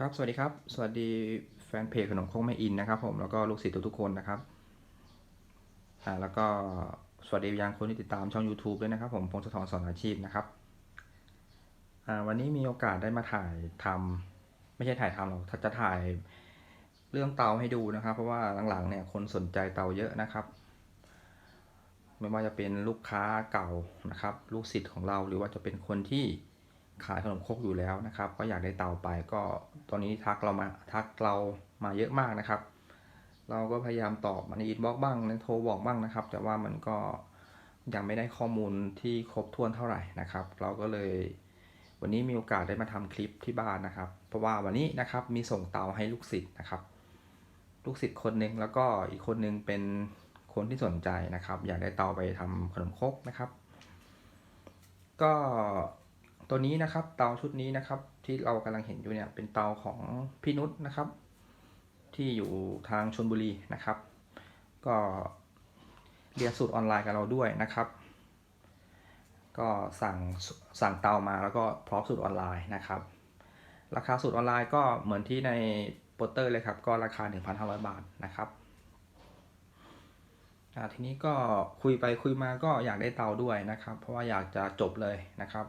ครับ สวัสดีครับ สวัสดีแฟนเพจขนมโคกแม่อินนะครับผม แล้วก็ลูกศิษย์ทุกๆคนนะครับ อ่า แล้วก็สวัสดียังคนที่ติดตามช่อง YouTube ด้วยนะครับ ผมพงศธรสอนอาชีพนะครับ อ่า วันนี้มีโอกาสได้มาถ่ายทำไม่ใช่ถ่ายทำหรอกถ้าจะถ่ายเรื่องเตาให้ดูนะครับ เพราะว่าหลังๆเนี่ยคนสนใจเตาเยอะนะครับ ไม่ว่าจะเป็นลูกค้าเก่านะครับ ลูกศิษย์ของเรา หรือว่าจะเป็นคนที่ ขายขนมครกอยู่แล้วนะครับ ก็อยากได้เตาไปก็ตอนนี้ทักเรามาทักเรามาเยอะมากนะครับ เราก็พยายามตอบในอินบ็อกบ้างในโทรบอกบ้างนะครับ แต่ว่ามันก็ยังไม่ได้ข้อมูลที่ครบถ้วนเท่าไหร่นะครับ เราก็เลยวันนี้มีโอกาสได้มาทำคลิปที่บ้านนะครับ เพราะว่าวันนี้นะครับมีส่งเตาให้ลูกศิษย์นะครับ ลูกศิษย์คนหนึ่งแล้วก็อีกคนหนึ่งเป็นคนที่สนใจนะครับ อยากได้เตาไปทำขนมครกนะครับ ก็ ตัวนี้นะครับเตาชุดนี้นะครับ ที่เรากำลังเห็นอยู่เนี่ยเป็นเตาของพี่นุชนะครับ ที่อยู่ทางชนบุรีนะครับ ก็เรียนสูตรออนไลน์กับเราด้วยนะครับ ก็สั่งสั่งเตามาแล้วก็พร้อมสูตรออนไลน์นะครับ ราคาสูตรออนไลน์ก็เหมือนที่ในโปสเตอร์เลยครับ ก็ราคา 1,500 บาทนะครับทีนี้ก็คุยไปคุยมาก็อยากได้เตาด้วยนะครับ เพราะว่าอยากจะจบเลยนะครับ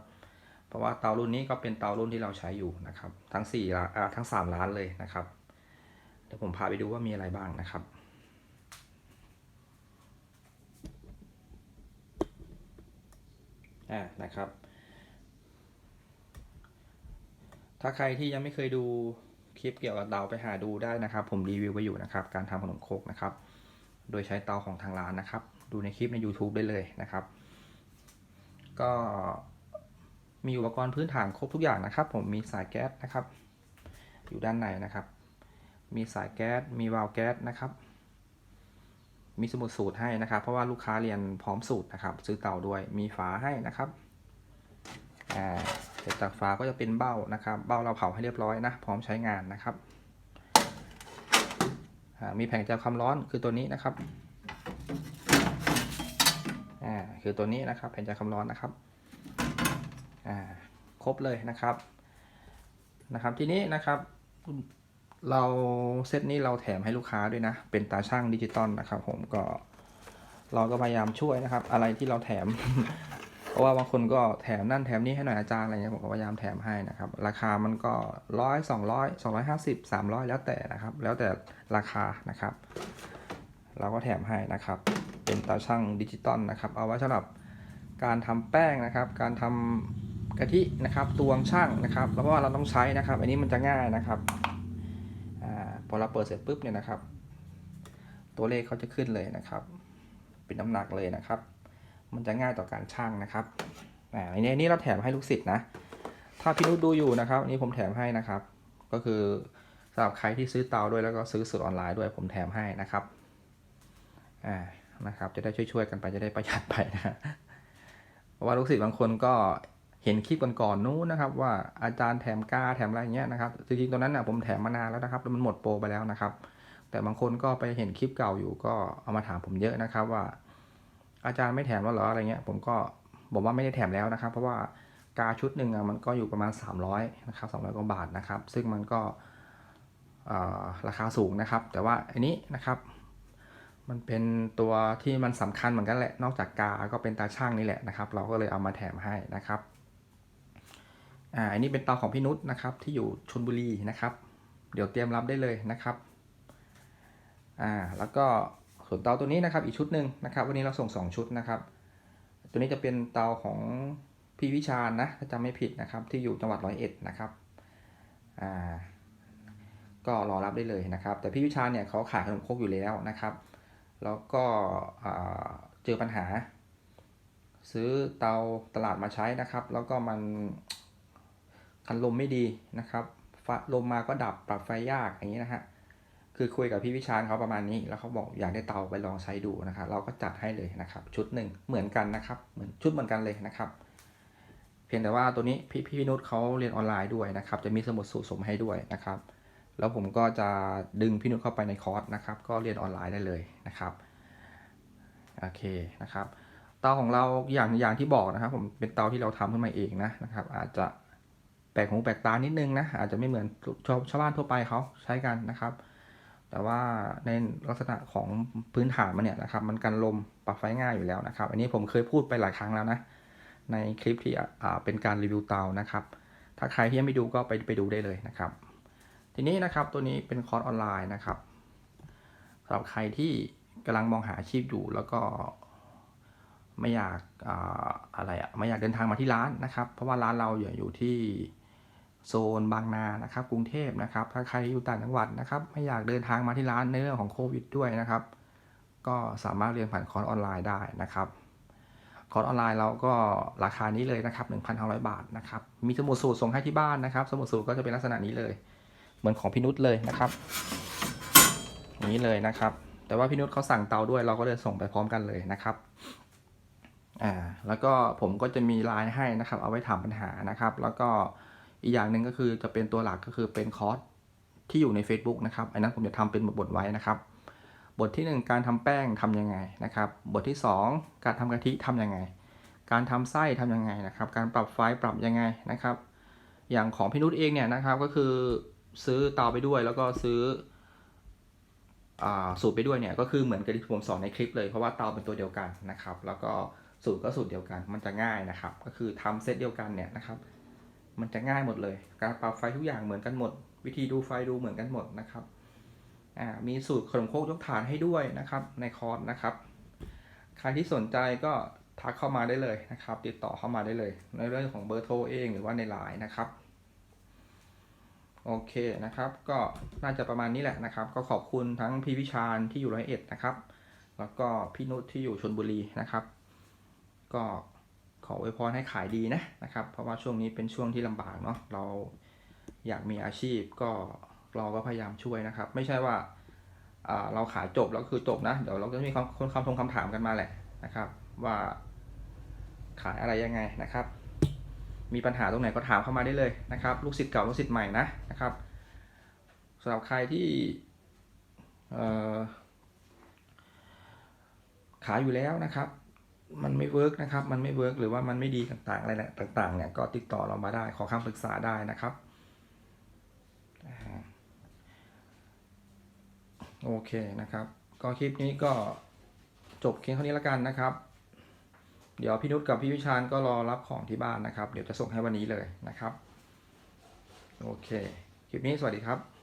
เพราะว่าเตารุ่นนี้ก็เป็นเตารุ่นที่เราใช้อยู่นะครับ ทั้ง4ร้านทั้ง 3 ร้านเลยนะครับ เดี๋ยวผมพาไปดูว่ามีอะไรบ้างนะครับอ่านะครับ ถ้าใครที่ยังไม่เคยดูคลิปเกี่ยวกับเตาไปหาดูได้นะครับ ผมรีวิวไว้อยู่นะครับ การทำขนมโคกนะครับ โดยใช้เตาของทางร้านนะครับ ดูในคลิปใน YouTube ได้เลยนะครับ ก็ มีอุปกรณ์พื้นฐานครบทุกอย่างนะครับ ผมมีสายแก๊สนะครับ อยู่ด้านในนะครับ มีสายแก๊สมีวาล์วแก๊สนะครับ มีสมุดสูตรให้นะครับ เพราะว่าลูกค้าเรียนพร้อมสูตรนะครับ ซื้อเตาด้วยมีฝาให้นะครับอ่าเสร็จจากฝาก็จะเป็นเบ้านะครับ เบ้าเราเผาให้เรียบร้อยนะ พร้อมใช้งานนะครับอ่ามีแผงจับความร้อนคือตัวนี้นะครับอ่าคือตัวนี้นะครับ แผงจับความร้อนนะครับ อ่าครบเลยนะครับนะครับทีนี้นะครับเราเซตนี้เราแถมให้ลูกค้าด้วยนะ เป็นตาช่างดิจิตอลนะครับ ผมก็เราก็พยายามช่วยนะครับ อะไรที่เราแถม เพราะว่าบางคนก็แถมนั่นแถมนี่ให้หน่อยอาจารย์อะไรเงี้ยผมก็พยายามแถมให้นะครับ ราคามันก็ร้อยสองร้อยสองร้อยห้าสิบสามร้อยแล้วแต่นะครับ แล้วแต่ราคานะครับ เราก็แถมให้นะครับ เป็นตาช่างดิจิตอลนะครับ เอาไว้สำหรับการทำแป้งนะครับ การทำ กะทินะครับตวงช่างนะครับแล้วเพราะว่าเราต้องใช้นะครับ อันนี้มันจะง่ายนะครับอพอเราเปิดเสร็จปุ๊บเนี่ยนะครับ ตัวเลขเขาจะขึ้นเลยนะครับ เป็นน้ำหนักเลยนะครับ มันจะง่ายต่อการช่างนะครับอ่าอันนี้นี่เราแถมให้ลูกศิษย์นะ ถ้าพี่นุชดูอยู่นะครับอันนี้ผมแถมให้นะครับ ก็คือสำหรับใครที่ซื้อเตาด้วยแล้วก็ซื้อสูตรออนไลน์ด้วยผมแถมให้นะครับอ่านะครับ จะได้ช่วยๆกันไปจะได้ประหยัดไปนะเพราะว่าลูกศิษย์บางคนก็ เห็นคลิปก่อนๆนู้นนะครับ ว่าอาจารย์แถมกาแถมอะไรอย่างเงี้ยนะครับจริงๆตอนนั้นนะผมแถมมานานแล้วนะครับแล้วมันหมดโปรไปแล้วนะครับ แต่บางคนก็ไปเห็นคลิปเก่าอยู่ก็เอามาถามผมเยอะนะครับว่า อาจารย์ไม่แถมแล้วเหรออะไรเงี้ย ผมก็บอกว่าไม่ได้แถมแล้วนะครับ เพราะว่ากาชุดหนึ่งมันก็อยู่ประมาณ 300นะครับ300กว่าบาทนะครับ ซึ่งมันก็ราคาสูงนะครับ แต่ว่าอันนี้นะครับมันเป็นตัวที่มันสำคัญเหมือนกันแหละ นอกจากกา ก็เป็นตาช่างนี่แหละนะครับ เราก็เลยเอามาแถมให้นะครับ อ่าอันนี้เป็นเตาของพี่นุชนะครับที่อยู่ชนบุรีนะครับ เดี๋ยวเตรียมรับได้เลยนะครับอ่าแล้วก็ส่วนเตาตัวนี้นะครับอีกชุดหนึ่งนะครับ วันนี้เราส่ง 2 ชุดนะครับ ตัวนี้จะเป็นเตาของพี่วิชาญนะถ้าจำไม่ผิดนะครับ ที่อยู่จังหวัดร้อยเอ็ดนะครับอ่าก็รอรับได้เลยนะครับ แต่พี่วิชาญเนี่ยเขาขายขนมครกอยู่แล้วนะครับ แล้วก็เจอปัญหา ซื้อเตาตลาดมาใช้นะครับ แล้วก็มัน คันลมไม่ดีนะครับลมมาก็ดับปรับไฟยากอย่างนี้นะฮะคือคุยกับพี่วิชาญเขาประมาณนี้ แล้วเขาบอกอยากได้เตาไปลองใช้ดูนะครับเราก็จัดให้เลยนะครับ ชุดหนึ่งเหมือนกันนะครับเหมือนชุดเหมือนกันเลยนะครับ เพียงแต่ว่าตัวนี้พี่พี่นุชเขาเรียนออนไลน์ด้วยนะครับ จะมีสมุดสูตรสมให้ด้วยนะครับ แล้วผมก็จะดึงพี่นุชเข้าไปในคอร์สนะครับ ก็เรียนออนไลน์ได้เลยนะครับโอเคนะครับ เตาของเราอย่างอย่างที่บอกนะครับ ผมเป็นเตาที่เราทำขึ้นมาเองนะนะครับ อาจจะ ปลกหูแปลกตานิดนึงนะอาจจะไม่เหมือนชาวชาวบ้านทั่วไปเขาใช้กันนะครับ แต่ว่าในลักษณะของพื้นฐานมันเนี่ยนะครับ มันกันลมปรับไฟง่ายอยู่แล้วนะครับ อันนี้ผมเคยพูดไปหลายครั้งแล้วนะในคลิปที่เป็นการรีวิวเตานะครับ ถ้าใครที่ยังไม่ดูก็ไปไปดูได้เลยนะครับ ทีนี้นะครับตัวนี้เป็นคอร์สออนไลน์นะครับสำหรับใครที่กำลังมองหาอาชีพอยู่แล้วก็ไม่อยากออะไรอะไม่อยากเดินทางมาที่ร้านนะครับ เพราะว่าร้านเราอยู่อยู่ที่ โซนบางนานะครับกรุงเทพนะครับ ถ้าใครอยู่ต่างจังหวัดนะครับ ไม่อยากเดินทางมาที่ร้านในเรื่องของโควิดด้วยนะครับ ก็สามารถเรียนผ่านคอร์สออนไลน์ได้นะครับคอร์สออนไลน์เราก็ราคานี้เลยนะครับ1,500 บาทนะครับ มีสมุดสูตรส่งให้ที่บ้านนะครับ สมุดสูตรก็จะเป็นลักษณะนี้เลย เหมือนของพี่นุชเลยนะครับอย่างนี้เลยนะครับ แต่ว่าพี่นุชเขาสั่งเตาด้วยเราก็เลยส่งไปพร้อมกันเลยนะครับอ่าแล้วก็ผมก็จะมีไลน์ให้นะครับ เอาไว้ถามปัญหานะครับ แล้วก็ อีกอย่างหนึ่งก็คือจะเป็นตัวหลักก็คือเป็นคอร์สที่อยู่ใน Facebook นะครับอันนั้นผมจะทำเป็นบทๆไว้นะครับ บทที่ 1 การทำแป้งทำยังไงนะครับ บทที่ 2 การทำกะทิทำยังไง การทำไส้ทำยังไงนะครับ การปรับไฟปรับยังไงนะครับ อย่างของพี่นุชเองเนี่ยนะครับก็คือซื้อเตาไปด้วยแล้วก็ซื้ออสูตรไปด้วยเนี่ยก็คือเหมือนกับที่ผมสอนในคลิปเลยเพราะว่าเตาเป็นตัวเดียวกันนะครับ แล้วก็สูตรก็สูตรเดียวกันมันจะง่ายนะครับ ก็คือทำเซตเดียวกันเนี่ยนะครับ มันจะง่ายหมดเลย การปรับไฟทุกอย่างเหมือนกันหมด วิธีดูไฟดูเหมือนกันหมดนะครับมีสูตรขนมโคกยกฐานให้ด้วยนะครับ ในคอร์สนะครับ ใครที่สนใจก็ทักเข้ามาได้เลยนะครับ ติดต่อเข้ามาได้เลย ในเรื่องของเบอร์โทรเองหรือว่าในไลน์นะครับโอเคนะครับ ก็น่าจะประมาณนี้แหละนะครับ ก็ขอบคุณทั้งพี่วิชาญที่อยู่ร้อยเอ็ดนะครับ แล้วก็พี่นุชที่อยู่ชนบุรีนะครับ ก็ ขออวยพรให้ขายดีนะนะครับ เพราะว่าช่วงนี้เป็นช่วงที่ลำบากเนาะเราอยากมีอาชีพก็เราก็พยายามช่วยนะครับ ไม่ใช่ว่าเราขายจบแล้วคือจบนะ เดี๋ยวเราก็จะมีคำคำทงคำถามกันมาแหละนะครับ ว่าขายอะไรยังไงนะครับ มีปัญหาตรงไหนก็ถามเข้ามาได้เลยนะครับ ลูกศิษย์เก่าลูกศิษย์ใหม่นะนะครับสำหรับใครที่ขายอยู่แล้วนะครับ มันไม่เวิร์กนะครับ มันไม่เวิร์กหรือว่ามันไม่ดีต่างๆอะไรแหละต่างๆเนี่ยก็ติดต่อเรามาได้ขอคำปรึกษาได้นะครับโอเคนะครับ ก็คลิปนี้ก็จบเพียงเท่านี้แล้วกันนะครับ เดี๋ยวพี่นุชกับพี่วิชาญก็รอรับของที่บ้านนะครับ เดี๋ยวจะส่งให้วันนี้เลยนะครับ โอเค คลิปนี้สวัสดีครับ